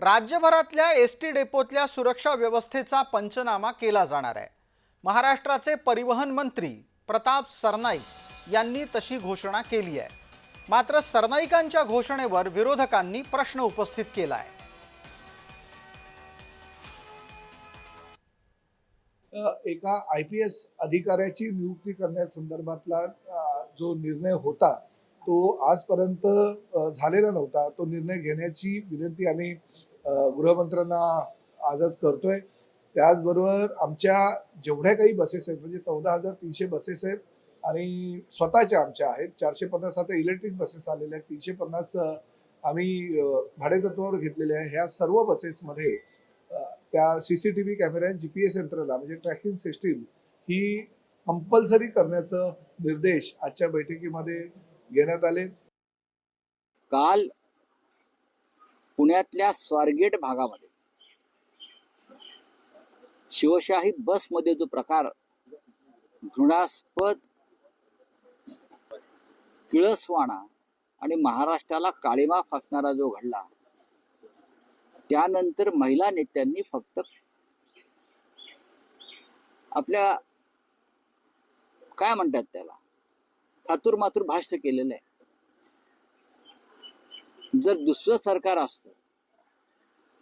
राज्यभरातल्या S T डेपोतल्या सुरक्षा व्यवस्थेचा पंचनामा केला जाणार आहे. महाराष्ट्राचे परिवहन मंत्री प्रताप सरनाईक यांनी तशी घोषणा केली आहे. मात्र सरनाईकांच्या घोषणेवर विरोधकांनी प्रश्न उपस्थित केला आहे एका आय पी एस अधिकाऱ्याची नियुक्ती करण्यासंदर्भातला जो निर्णय होता तो आजपर्यंत झालेला नव्हता. तो निर्णय घेण्याची विनंती आम्ही गृहमंत्र्यांना आजच करतोय. त्याचबरोबर आमच्या जेवढ्या काही बसेस आहेत म्हणजे चौदा हजार तीनशे बसेस आहेत आणि स्वतःच्या आमच्या आहेत. चारशे पन्नास आता इलेक्ट्रिक बसेस आलेल्या आहेत. तीनशे पन्नास आम्ही भाडेतत्वावर घेतलेल्या आहे ह्या सर्व बसेसमध्ये त्या सी सी टी व्ही कॅमेऱ्या एस यंत्रणा म्हणजे ट्रॅकिंग सिस्टीम ही कंपल्सरी करण्याचं निर्देश आजच्या बैठकीमध्ये घेण्यात आले. काल पुण्यातल्या स्वारगेट भागामध्ये शिवशाही बसमध्ये जो प्रकार घृणास्पद किळसवाणा आणि महाराष्ट्राला काळीमा फासणारा जो घडला त्यानंतर महिला नेत्यांनी फक्त आपल्या काय म्हणतात त्याला? थातूर भाष्य केलेलं आहे. जर दुसरं सरकार असतं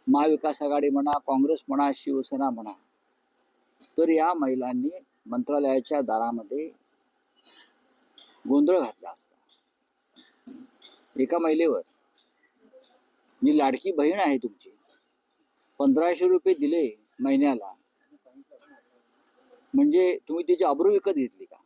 महाविकास आघाडी म्हणा काँग्रेस म्हणा शिवसेना म्हणा तर या महिलांनी मंत्रालयाच्या दारामध्ये गोंधळ घातला असता. एका महिलेवर जी लाडकी बहीण आहे तुमची पंधराशे रुपये दिले महिन्याला म्हणजे तुम्ही तिची अब्रू विकत घेतली का?